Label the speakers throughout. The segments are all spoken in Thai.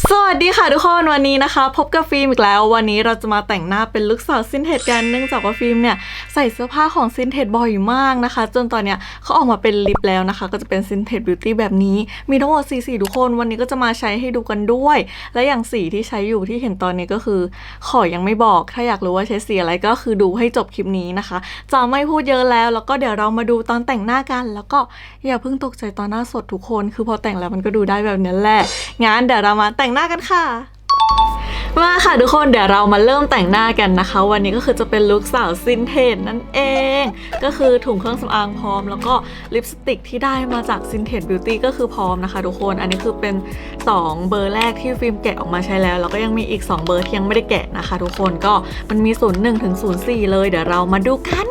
Speaker 1: สวัสดีค่ะทุกคนวันนี้นะคะ พบกับฟิล์มอีกแล้ว วันนี้เราจะมาแต่งหน้าเป็นลุคสาวซินเทจกันเนื่องจากว่าฟิล์มเนี่ยใส่เสื้อผ้าของซินเทจบ่อยมากนะคะ จนตอนเนี้ยเขาออกมาเป็นลิปแล้วนะคะ ก็จะเป็นซินเทจบิวตี้แบบนี้ มีทั้งหมดสีสีทุกคนวันนี้ก็จะมาใช้ให้ดูกันด้วย และอย่างสีที่ใช้อยู่ที่เห็นตอนนี้ก็คือ ขอยังไม่บอก ถ้าอยากรู้ว่าใช้สีอะไรก็คือดูให้จบคลิปนี้นะคะจะไม่พูดเยอะแล้ว แล้วก็เดี๋ยวเรามาดูตอนแต่งหน้ากัน แล้วก็อย่าเพิ่งตกใจตอนหน้าสดทุกคน คือพอแต่งแล้วมันก็ดูได้แบบนี้แหละงั้นเดี๋ยวเรามาแต่งหน้ากันค่ะ มาค่ะทุกคนเดี๋ยวเรามาเริ่มแต่งหน้ากันนะคะ วันนี้ก็คือจะเป็นลุคสาวซินเทจนั่นเอง ก็คือถุงเครื่องสำอางพร้อม แล้วก็ลิปสติกที่ได้มาจากซินเทจบิวตี้ก็คือพร้อมนะคะ ทุกคนอันนี้คือเป็น 2 เบอร์แรกที่ฟิล์มแกะออกมาใช้แล้ว แล้วก็ยังมีอีก 2 เบอร์ที่ยังไม่ได้แกะนะคะ ทุกคนก็มันมี 0 1ถึง04 เลย เดี๋ยวเรามาดูกัน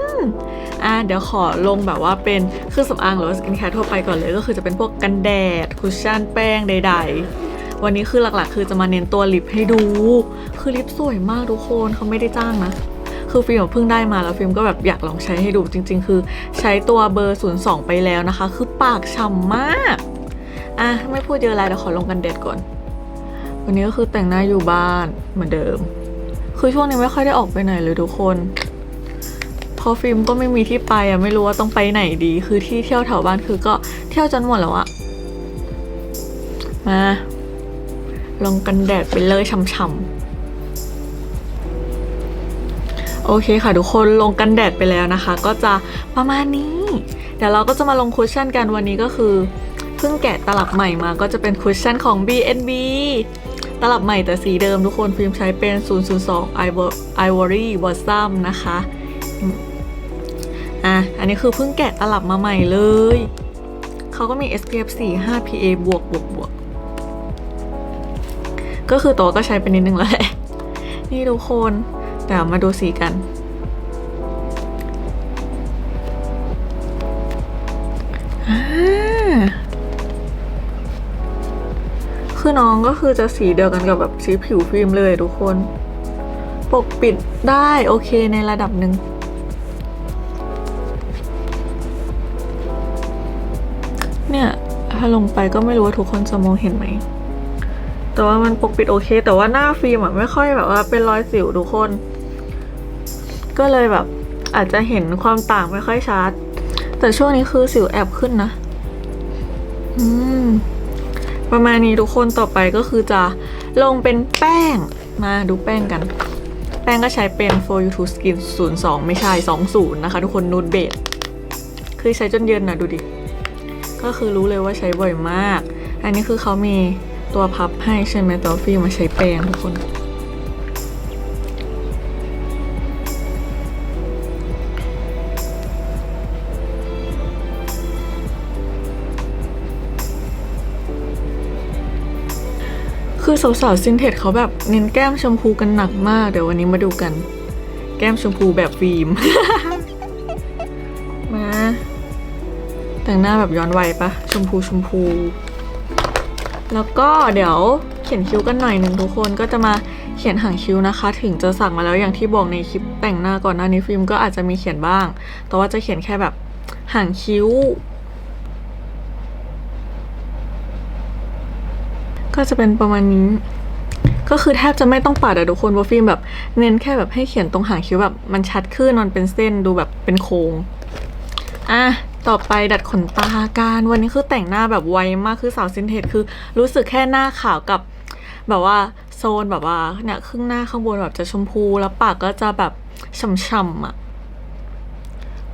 Speaker 1: อะเดี๋ยวขอลงแบบว่าเป็นเครื่องสำอางหรือว่าสกินแคร์ทั่วไปก่อนเลย ก็คือจะเป็นพวกกันแดดคุชชั่นแป้งใด ๆ วันนี้คือหลักๆ คือจะมาเน้นตัวลิปให้ดู คือลิปสวยมากทุกคนเขาไม่ได้จ้างนะ คือฟิล์มเพิ่งได้มาแล้วฟิล์มก็แบบอยากลองใช้ให้ดูจริง ๆ คือใช้ตัวเบอร์ 02 ไปแล้วนะคะ คือปากฉ่ำมาก อะไม่พูดเยอะแล้วเดี๋ยวขอลงกันเด็ดก่อน วันนี้ก็คือแต่งหน้าอยู่บ้านเหมือนเดิม คือช่วงนี้ไม่ค่อยได้ออกไปไหนเลยทุกคนพอฟิล์มก็ไม่มีที่ไปอะไม่รู้ว่าต้องไปไหนดี คือที่เที่ยวแถวบ้านคือก็เที่ยวจนหมดแล้วอะมา ลงกันแดดไปเลยช่ำๆ โอเคค่ะทุกคนลงกันแดดไปแล้วนะคะ ก็จะประมาณนี้ เดี๋ยวเราก็จะมาลงคุชชั่นกันวันนี้ก็คือเพิ่งแกะตลับใหม่มาก็จะเป็นคุชชั่นของ BNB ตลับใหม่แต่สีเดิมทุกคนฟิล์มใช้เป็น 002 ivory Blossom นะคะอะอันนี้คือเพิ่งแกะตลับมาใหม่เลย เขาก็มี SPF 4 5 PA บวกบวกบวก ก็คือตัวก็ใช้ไปนิดนึงแล้วแหละนี่ทุกคนเดี๋ยวมาดูสีกัน คือน้องก็คือจะสีเดียวกันกับแบบสีผิวฟิล์มเลยทุกคน ปกปิดได้โอเคในระดับหนึ่งเนี่ย ถ้าลงไปก็ไม่รู้ว่าทุกคนจะมองเห็นไหม แต่ว่ามันปกปิดโอเค แต่ว่าหน้าฟิล์มอะไม่ค่อยแบบว่าเป็นรอยสิวทุกคน ก็เลยแบบอาจจะเห็นความต่างไม่ค่อยชัด แต่ช่วงนี้คือสิวแอบขึ้นนะ อืม ประมาณนี้ทุกคนต่อไปก็คือจะลงเป็นแป้ง มาดูแป้งกัน แป้งก็ใช้เป็น for you to skin 02 ไม่ใช่ 20 นะคะ ทุกคนนูดเบดคือใช้จนเย็นนะดูดิ ก็คือรู้เลยว่าใช้บ่อยมาก อันนี้คือเขามี ตัวพับให้ใช่ไหมแตัวาฟิลมาใช้แปรงทุกคนคือสาวๆซินเทจเขาแบบเน้นแก้มชมพูกันหนักมาก เดี๋ยววันนี้มาดูกัน แก้มชมพูแบบฟิล์ม มา แต่งหน้าแบบย้อนวัยปะชมพูชมพู แล้วก็เดี๋ยวเขียนคิ้วกันหน่อยหนึ่งทุกคนก็จะมาเขียนหางคิ้วนะคะ ถึงจะสั่งมาแล้วอย่างที่บอกในคลิปแต่งหน้าก่อนหน้านี้ฟิล์มก็อาจจะมีเขียนบ้าง แต่ว่าจะเขียนแค่แบบหางคิ้ว ก็จะเป็นประมาณนี้ ก็คือแทบจะไม่ต้องปัดอะทุกคนเพราฟิล์มแบบเน้นแค่แบบให้เขียนตรงหางคิ้วแบบมันชัดขึ้นมันเป็นเส้นดูแบบเป็นโค้งอะ ต่อไปดัดขนตาการวันนี้คือแต่งหน้าแบบไวมากคือสาวซินเทจคือรู้สึกแค่หน้าขาวกับแบบว่าโซนแบบว่าเนี่ยครึ่งหน้าข้างบนแบบจะชมพูแล้วปากก็จะแบบฉ่ำๆอะ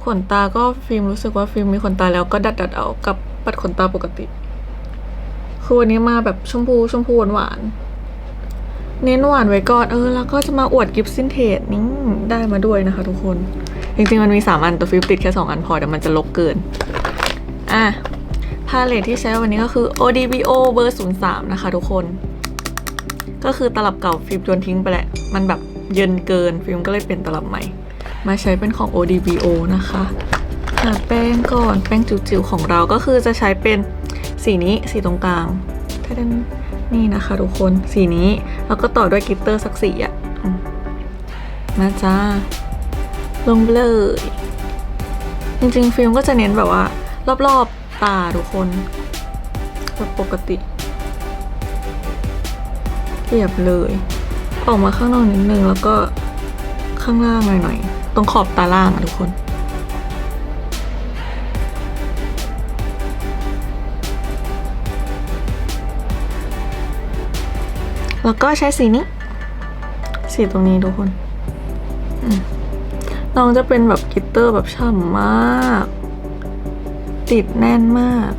Speaker 1: ขนตาก็ฟิล์มรู้สึกว่าฟิล์มมีขนตาแล้วก็ดัดดัดๆเอากับปัดขนตาปกติคือวันนี้มาแบบชมพูชมพูหวานๆเน้นหวานไว้ก่อนเออ แล้วก็จะมาอวดกิฟต์ซินเทจนี่ได้มาด้วยนะคะทุกคน จริงๆมันมี 3 อันแต่ฟิล์มติดแค่ 2 อันพอเดี๋ยวมันจะลกเกิน อะพาเลทที่ใช้วันนี้ก็คือ ODBO เบอร์ 03 นะคะทุกคน ก็คือตลับเก่าฟิล์มโยนทิ้งไปแหละ มันแบบเยินเกินฟิล์มก็เลยเปลี่ยนตลับใหม่ มาใช้เป็นของ ODBO นะคะหาแป้งก่อนแป้งจิ๋วๆของเราก็คือจะใช้เป็นสีนี้สีตรงกลางถ้าเดนนี่นะคะทุกคนสีนี้ แล้วก็ต่อด้วยกิตเตอร์สักสีอะมาจ้า ลงเลย จริงๆ ฟิล์มก็จะเน้นแบบว่า รอบๆ ตาทุกคนแบบปกติเรียบเลย ออกมาข้างนอกนิดนึงแล้วก็ข้างล่างหน่อยๆ ตรงขอบตาล่างอะทุกคนแล้วก็ใช้สีนี้ สีตรงนี้ทุกคน อืม น้องจะเป็นแบบกิตเตอร์แบบฉ่ำมาก ติดแน่นมาก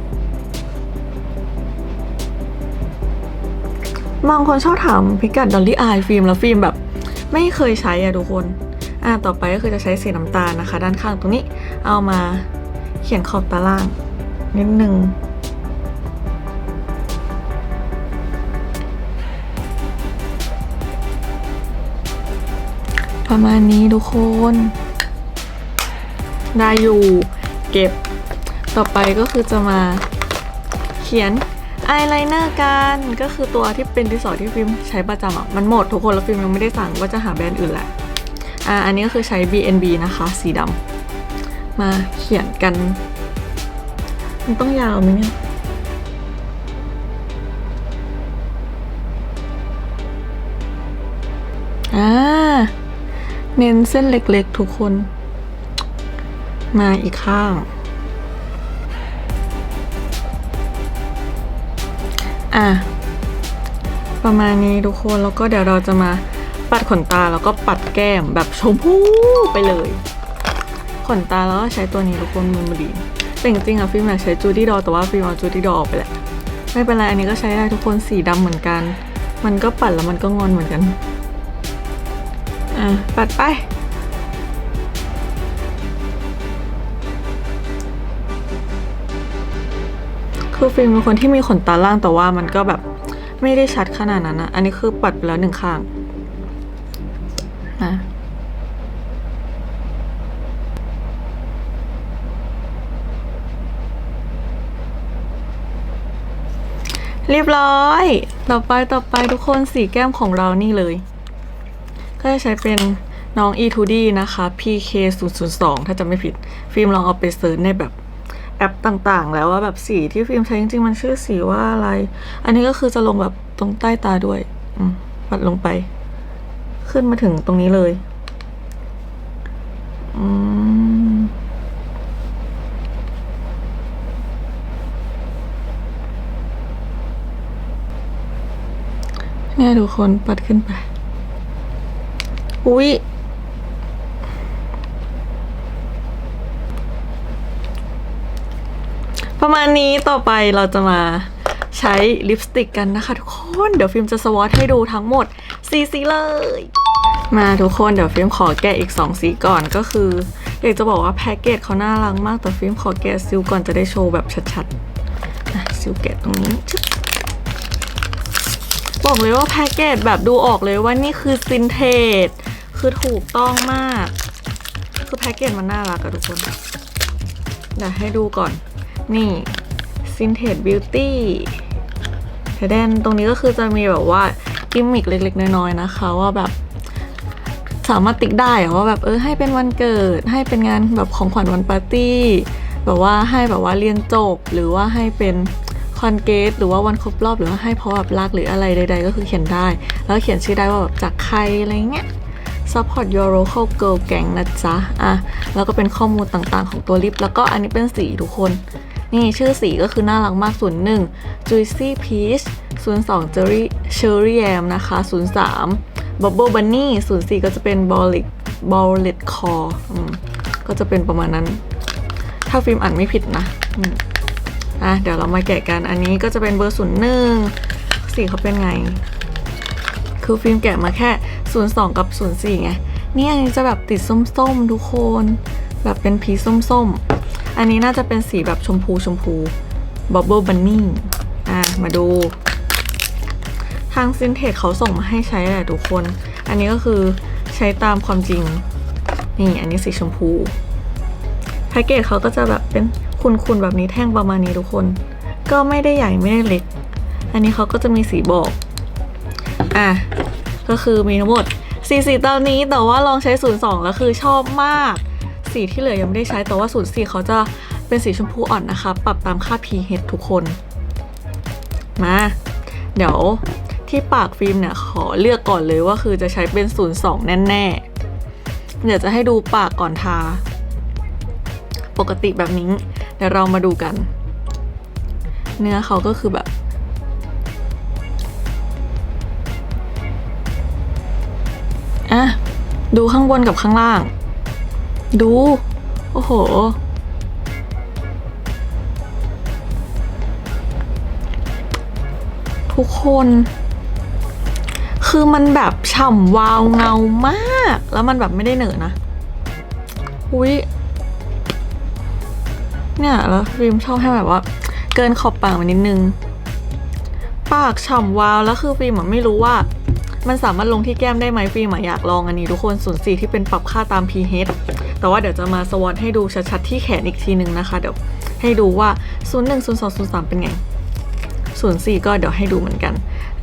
Speaker 1: บางคนชอบถามพิกัดดอลลี่อายฟิล์มแล้วฟิล์มแบบ ไม่เคยใช้อะทุกคน อ่าต่อไปก็คือจะใช้สีน้ำตาลนะคะ ด้านข้างตรงนี้ เอามาเขียนขอบตาล่าง นิดนึงประมาณนี้ทุกคน ได้อยู่เก็บ ต่อไปก็คือจะมาเขียนอายไลเนอร์กันก็คือตัวที่เป็นดิสอที่ฟิล์มใช้ประจำอะ มันหมดทุกคนแล้วฟิล์มยังไม่ได้สั่งว่าจะหาแบรนด์อื่นแหละอ่าอันนี้ก็คือใช้ BNB นะคะ สีดำมาเขียนกัน มันต้องยาวไหมเนี่ยอ่าเน้นเส้นเล็กๆทุกคน มาอีกข้าง อะ ประมาณนี้ทุกคนแล้วก็เดี๋ยวเราจะมาปัดขนตาแล้วก็ปัดแก้มแบบชมพูไปเลย ขนตาแล้วก็ใช้ตัวนี้ทุกคนมือดีแต่จริงๆอะฟิล์มอยากใช้จูดี้ดอแต่ว่าฟิล์มเอาจูดี้ดอออกไปแหละไม่เป็นไรอันนี้ก็ใช้ได้ทุกคนสีดำเหมือนกัน มันก็ปัดแล้วมันก็งอนเหมือนกัน อะ ปัดไป คือฟิล์มเป็นคนที่มีขนตาล่างแต่ว่ามันก็แบบไม่ได้ชัดขนาดนั้นนะ อันนี้คือปัดไปแล้วหนึ่งข้างนะเรียบร้อย ต่อไปต่อไปทุกคนสีแก้มของเรานี่เลย ก็จะใช้เป็นน้อง E2D นะคะ PK 0 0 2ถ้าจำไม่ผิด ฟิล์มลองเอาไปเซิร์ชในแบบ แอปต่างๆ แล้วว่าแบบสีที่ฟิล์มใช้จริงๆ มันชื่อสีว่าอะไร อันนี้ก็คือจะลงแบบตรงใต้ตาด้วยปัดลงไป ขึ้นมาถึงตรงนี้เลยอืมเนี่ยทุกคนปัดขึ้นไป อุ๊ย ประมาณนี้ต่อไปเราจะมาใช้ลิปสติกกันนะคะทุกคน เดี๋ยวฟิล์มจะสวอตให้ดูทั้งหมดสีสีเลย มาทุกคนเดี๋ยวฟิล์มขอแกะอีก 2 สีก่อนก็คืออยากจะบอกว่าแพ็กเกจเขาน่ารักมากแต่ฟิล์มขอแกะซิลก่อนจะได้โชว์แบบชัดๆอะซิลแกะตรงนี้บอกเลยว่าแพ็กเกจแบบดูออกเลยว่านี่คือซินเทจคือถูกต้องมาก คือแพ็กเกจมันน่ารักอะทุกคนเดี๋ยวให้ดูก่อน นี่ Vintage Beauty แดนตรงนี้ก็คือจะมีแบบว่ากิมมิกเล็ก ๆ น้อยๆนะคะ ว่าแบบสามารถติ๊กได้อว่าแบบเออให้เป็นวันเกิด ให้เป็นงานแบบของขวัญวันปาร์ตี้ แบบว่าให้แบบว่าเรียนจบ หรือว่าให้เป็นคอนเกตหรือว่าวันครบรอบหรือว่าให้เพราะแบบรักหรืออะไรใด ๆ ก็คือเขียนได้ แล้วเขียนชื่อได้ว่าแบบจากใครอะไรเงี้ย support your local girl gang นะจ๊ะอะแล้วก็เป็นข้อมูลต่างๆ ของตัวลิป แล้วก็อันนี้เป็นสีทุกคน นี่ชื่อสีก็คือน่ารักมาก 01 juicy peach 02 cherry cherry yam นะคะ 03 bubble bunny 04 ก็จะเป็น bollet bollet core ก็จะเป็นประมาณนั้น ถ้าฟิล์มอ่านไม่ผิดนะอะเดี๋ยวเรามาแกะกันอันนี้ก็จะเป็นเบอร์ 01 สีเขาเป็นไง คือฟิล์มแกะมาแค่ 02 กับ 04 ไงนี่อันนี้จะแบบติดส้มๆ ทุกคน แบบเป็นพีส้มๆ อันนี้น่าจะเป็นสีแบบชมพูชมพู Bubble Bunny อะมาดู ทางซินเทคเขาส่งมาให้ใช้แหละทุกคน อันนี้ก็คือใช้ตามความจริง นี่อันนี้สีชมพูแพ็กเกจเขาก็จะแบบเป็นคุณๆแบบนี้แท่งประมาณนี้ทุกคน ก็ไม่ได้ใหญ่ไม่ได้เล็ก อันนี้เขาก็จะมีสีบอก อะ ก็คือมีทั้งหมดสีสีตอนนี้แต่ว่าลองใช้ 02 แล้วคือชอบมาก สีที่เหลือยังไม่ได้ใช้แต่ว่า04เขาจะเป็นสีชมพูอ่อนนะคะ ปรับตามค่า pH ทุกคน มา เดี๋ยวที่ปากฟิล์มเนี่ยขอเลือกก่อนเลยว่าคือจะใช้เป็น 02 แน่ๆ เดี๋ยวจะให้ดูปากก่อนทา ปกติแบบนี้ เดี๋ยวเรามาดูกัน เนื้อเขาก็คือแบบอะดูข้างบนกับข้างล่าง ดู โอ้โห ทุกคน คือมันแบบฉ่ำวาวเงามาก แล้วมันแบบไม่ได้เหนอะนะ อุ้ยเนี่ยแล้วฟิมชอบให้แบบว่า เกินขอบปากมานิดนึง ปากฉ่ำวาวแล้วคือฟิล์มอะไม่รู้ว่า มันสามารถลงที่แก้มได้ไหมฟิล์มอะอยากลองอันนี้ทุกคนส่วนสีที่เป็นปรับค่าตาม pH แต่ว่าเดี๋ยวจะมาสวอตให้ดูชัดๆที่แขนอีกทีนึงนะคะ เดี๋ยวให้ดูว่า 01 02 03 เป็นไง 04 ก็เดี๋ยวให้ดูเหมือนกัน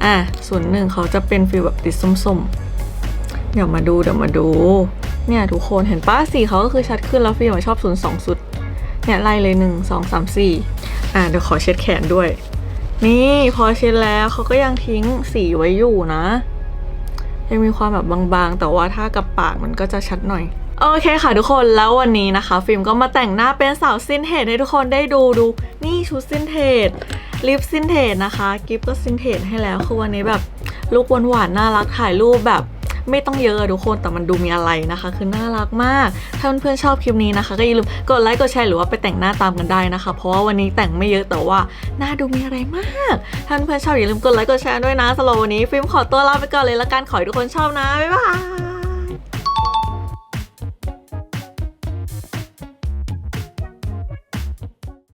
Speaker 1: อะ01 เขาจะเป็นฟีลแบบติดส้มๆ เดี๋ยวมาดูเดี๋ยวมาดู เนี่ยทุกคนเห็นป้าสีเขาก็คือชัดขึ้นแล้วฟิล์มชอบ 02 สุด เนี่ยไล่เลย 1 2 3 4 อะเดี๋ยวขอเช็ดแขนด้วย นี่พอเช็ดแล้วเขาก็ยังทิ้งสีไว้อยู่นะ ยังมีความแบบบางๆ แต่ว่าถ้ากับปากมันก็จะชัดหน่อย โอเคค่ะทุกคนแล้ววันนี้นะคะ ฟิล์มก็มาแต่งหน้าเป็นสาวสินเทจให้ทุกคนได้ดูดูนี่ชุดสินเทจลิปสินเทจนะคะ กิฟก็สินเทจให้แล้วคือวันนี้แบบลุกหวานๆน่ารักถ่ายรูปแบบ ไม่ต้องเยอะทุกคนแต่มันดูมีอะไรนะคะ คือน่ารักมาก ถ้าเพื่อนๆชอบคลิปนี้นะคะ ก็อย่าลืมกดไลค์กดแชร์หรือว่าไปแต่งหน้าตามกันได้นะคะ เพราะว่าวันนี้แต่งไม่เยอะแต่ว่าหน้าดูมีอะไรมาก ถ้าเพื่อนๆชอบอย่าลืมกดไลค์กดแชร์ด้วยนะสำหรับวันนี้ฟิล์มขอตัวลาไปก่อนเลยละกันขอให้ทุกคนชอบนะบ๊ายบาย